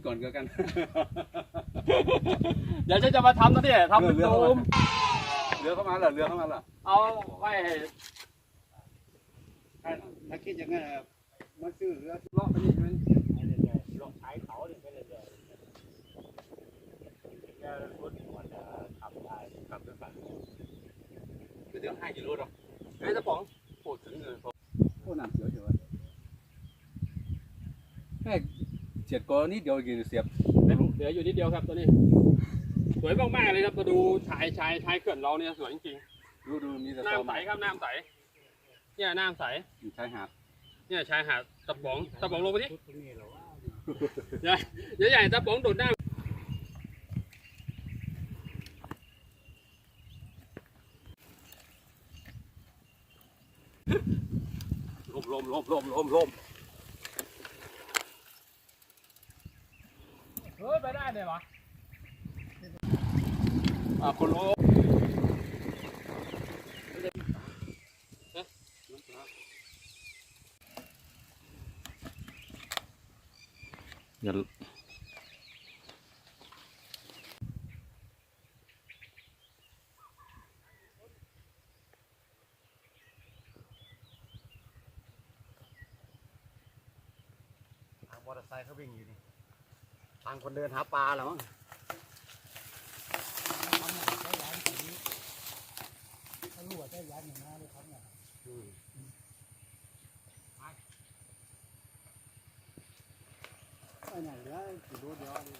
นก่อนก็กัน เดี๋ยวฉันจะมาทำนะที่ทำเป็นเรือตูเข้ามามเรือเข้ามาแล้วเรือเข้ามาแล้วเอาไว้ถ้าคิดอย่างนั้นอะมาซื้อเรือเลาะไปนี่ใช่ไหมลงท้ายเขาเนี่ยไปเรื่อยๆเนี่ยรถมันจะขับได้ขับด้วยกันเดี๋ยวให้กี่รถหรอเฮ้ยตะป๋องพูดถึงเลย โอ้หนักเสียวเฉยแค่ เฉียดกอนิดเดียวกินเสียบเหลืออยู่นิดเดียวครับตัวนี้ สวยมากๆเลยครับมาดูชายชายชายเขื่อนเราเนี่ยสวยจริงดูดูมีแต่ๆตอน้ำใสครับน้ำใสเนี่ยน้ำใสอยู่ชายหาดเนี่ยชายหาดตะป๋องตะป๋องลงไปดิชุดตรงนี้เหรอวะใหญ่ใหญ่ๆตะป๋องโดดน้ำลมลมลมลมลมลมเฮ้ย ไปได้เลยวะอะคุณรู้อย่าทางมอเตอร์ไซค์เขาวิ่งอยู่นี่ทางคนเดินหาปลาเหรอมั้งเขารู้ว่าได้ยันอย่างนั้นเลยครับเนี่ยไปไหนแล้วขี่รถเดียวนี่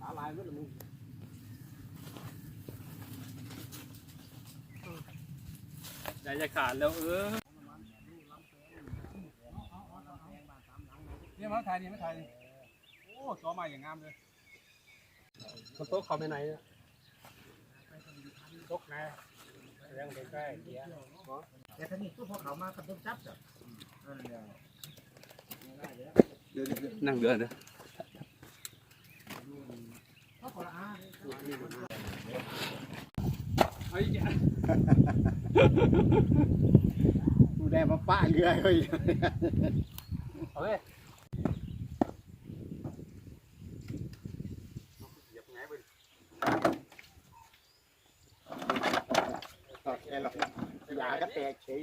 หาลายมันละมึงใจจะขาดแล้วเออ เนี่ยมา ถ่ายนี่มาถ่ายนี่โอ้จอมาอย่างงามเลยมันโต๊ะเขาไปไหนเนี่ยตกนะเรื่องใกล้ๆเกียร์แต่ท่านี้ก็พอเขามาขับรถจับจ้ะนั่นแหละเดี๋ยวเดี๋ยวนั่งเรือเดี๋ยวเขาขอละอาไอ้แกดูได้มาป้าเรือเฮ้ยเอาเว้ยเหยียบไงไป ต่อแค่หรอกยาก็ แตกเฉย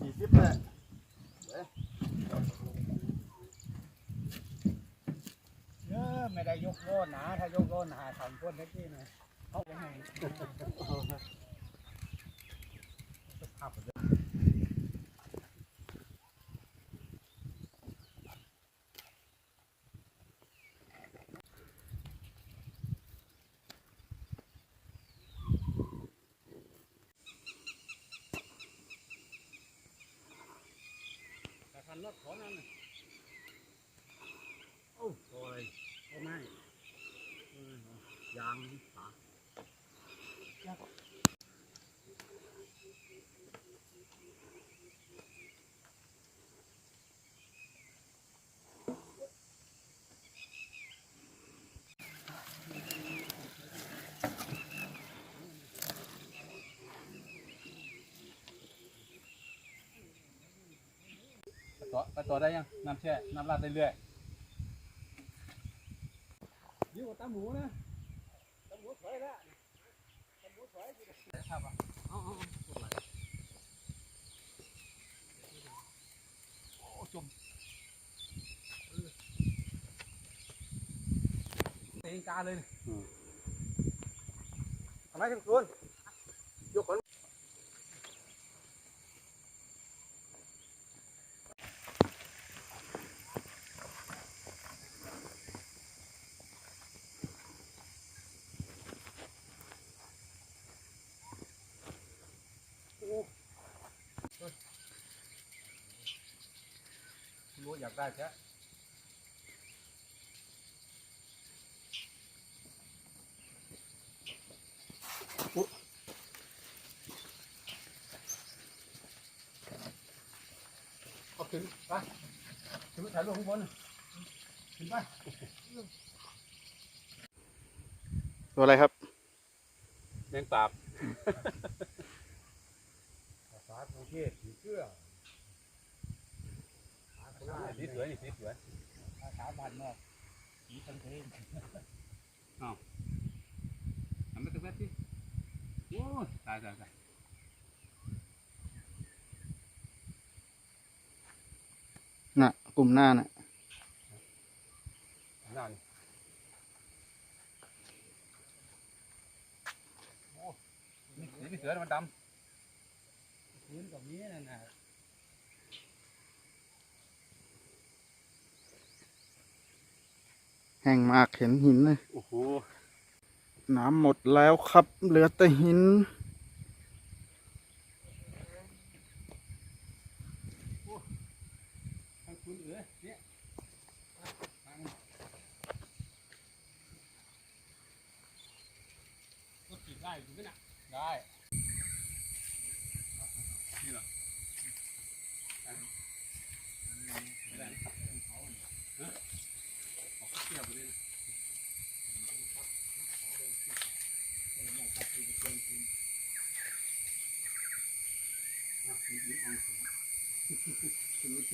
สี่สิบเลยเออไม่ได้ยกโล่นนะถ้ายกโล่นหาสองคนแท็กซี่นะเขาไปให้ขับเลย คันรถของนั่นน่ะโอ้โหเลยโอ้ไม่เออยางขาต่ ไปต่อได้ยังน้ำแช่น้ำราดได้เรื่อยยิ่งกว่าตาหมูนะตำรวจถอยแล้วตำรวจถอยสิเตงกาเลยนี่ทำไมถึงคุณยกขน อยากได้แค่เอาขึ้นไปขึ้นไปถ่ายรูปข้างบนขึ้นไป ตัวอะไรครับ แมงปราบ ภาษากรุงเทพผีเสื้อ สีสวยนี่สีสวยภาษาบ้านนอกผีทันเทนทำไม่ต้องแวบสิโอ้ยตายตายตายน่ะ กลุ่มหน้าน่ะนั่นโอ้นี่สีเสือมันดำพื้นตรงนี้นั่นน่ะ แห้งมากเห็นหินเลยโอ้โหน้ำหมดแล้วครับ เหลือแต่หิน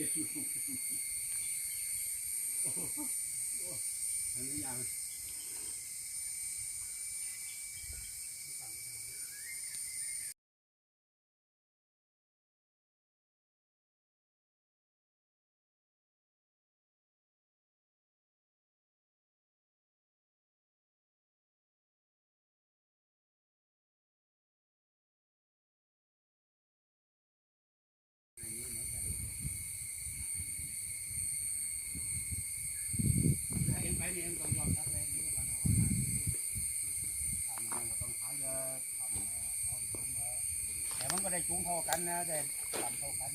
Oh, สูงเท่ากันนะแต่ต่ำเท่ากัน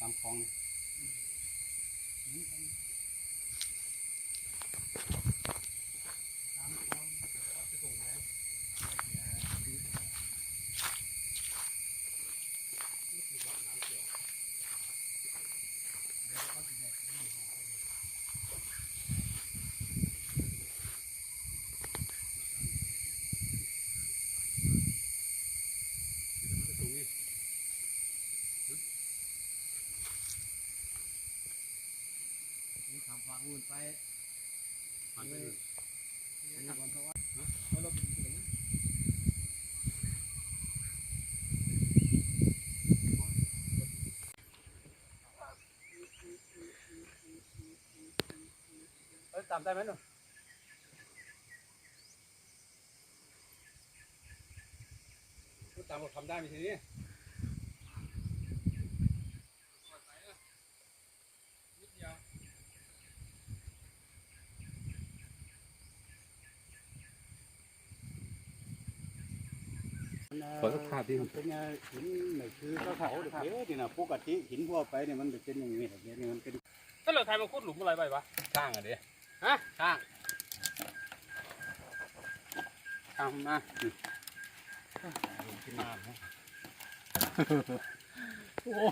ต่ำคลองเลยตรงนี้ นี่ทำฟางอุ่นไปผ่านไปเลยนี่ก่อนเพราะว่าเอาเราไปดูตรงเอ้ยตามได้ไหมหนูตามก็ทำได้ไหมทีนี้ นิดเดียว ขอสักภาพดิมันเป็นไงหินไม่คือเขาเขาเด็กเยอะนี่นะปกติหินทั่วไปเนี่ยมันจะเป็นอย่างนี้แบบนี้มันเป็นถ้าเราไทยมาขุดหลุมอะไรไปวะช่างอะเดี๋ยวฮะช่างช่างมาที่น้ำนะโอ้